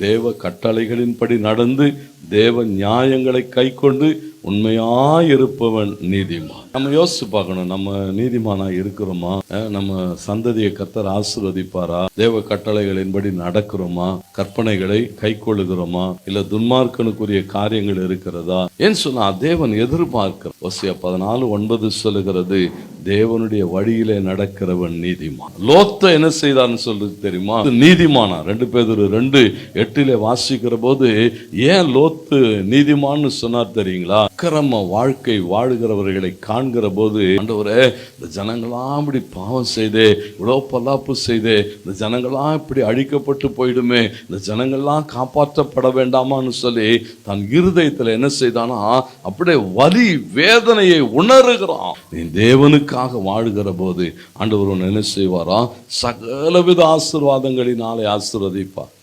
தேவ கட்டளைகளின்படி நடந்து தேவ நியாயங்களை கைக்கொண்டு உண்மையாயிருப்பவன் நீதிமான். நம்ம யோசிச்சு பார்க்கணும் நம்ம நீதிமானா இருக்கிறோமா? அஹ் நம்ம சந்ததியை கத்தர் ஆசிர்வதிப்பாரா? தேவ கட்டளைகளின்படி நடக்கிறோமா? கற்பனைகளை கைக்கொள்ளுகிறோமா? இல்ல துன்மார்க்கனுக்குரிய காரியங்கள் இருக்கிறதா? ஏன்னு சொன்னா தேவன் எதிர்பார்க்கிற ஒசியா பதினாலு ஒன்பது சொல்லுகிறது தேவனுடைய வழியிலே நடக்கிறவன் நீதிமான். லோத்த என்ன செய்தான்னு சொல்றது தெரியுமா? நீதிமானா? ரெண்டு பேர் ரெண்டு எட்டிலே வாசிக்கிற போது ஏன் லோத்து நீதிமான்னு சொன்னார் தெரியுங்களா? அக்கிரம வாழ்க்கை வாழுகிறவர்களை காண்கிற போது ஆண்டவரே இந்த ஜனங்களாம் இப்படி பாவம் செய்து இவ்வளோ பல்லாப்பு செய்து இந்த ஜனங்களாம் இப்படி அழிக்கப்பட்டு போயிடுமே இந்த ஜனங்கள்லாம் காப்பாற்றப்பட வேண்டாமான்னு சொல்லி தன் இருதயத்தில் என்ன செய்தானா அப்படியே வலி வேதனையை உணர்கிறான். நீ தேவனுக்காக வாழுகிற போது ஆண்டவர் உன்னை என்ன செய்வாரா? சகலவித ஆசீர்வாதங்களினாலே ஆசீர்வதிப்பார்.